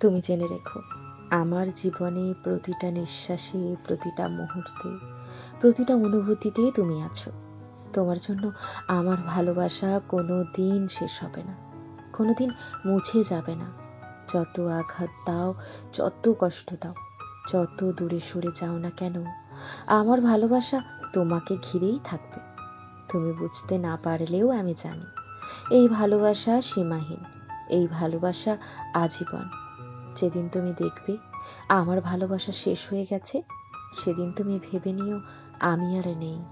তুমি জেনে রেখো, আমার জীবনে প্রতিটা নিঃশ্বাসে, প্রতিটা মুহূর্তে, প্রতিটা অনুভূতিতে তুমি আছো। তোমার জন্য আমার ভালোবাসা কোনো দিন শেষ হবে না কোনো দিন মুছে যাবে না। যত আঘাত দাও, যত কষ্ট দাও, যত দূরে সরে যাও না কেন, আমার ভালোবাসা তোমাকে ঘিরেই থাকবে। তুমি বুঝতে না পারলেও আমি জানি, এই ভালোবাসা সীমাহীন, এই ভালোবাসা আজীবন। যেদিন তুমি দেখবে আমার ভালোবাসা শেষ হয়ে গেছে, সেদিন তুমি ভেবে নিও আমি আর নেই।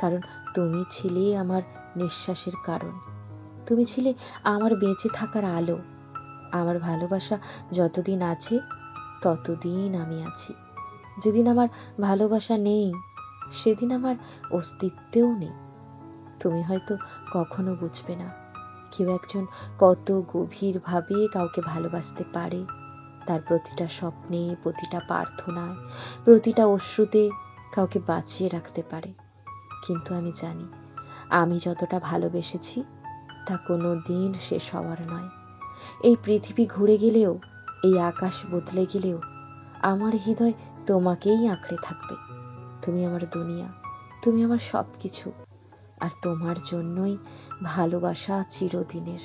কারণ তুমি ছিলে আমার নিঃশ্বাসের কারণ। তুমি ছিলে আমার বেঁচে থাকার আলো। আমার ভালোবাসা যতদিন আছে, ততদিন আমি আছি। যেদিন আমার ভালোবাসা নেই, সেদিন আমার অস্তিত্বেও নেই। তুমি হয়তো কখনো বুঝবে না। কেউ একজন কত গভীরভাবে কাউকে ভালোবাসতে পারে। তার প্রতিটা স্বপ্নে, প্রতিটা প্রার্থনায়, প্রতিটা অশ্রুতে কাউকে বাঁচিয়ে রাখতে পারে। কিন্তু আমি জানি, আমি যতটা ভালোবেসেছি, তা কোনো দিন শেষ হওয়ার নয়। এই পৃথিবী ঘুরে গেলেও, এই আকাশ বদলে গেলেও, আমার হৃদয় তোমাকেই আঁকড়ে থাকবে। তুমি আমার দুনিয়া, তুমি আমার সব কিছু আর তোমার জন্যই ভালোবাসা চিরদিনের।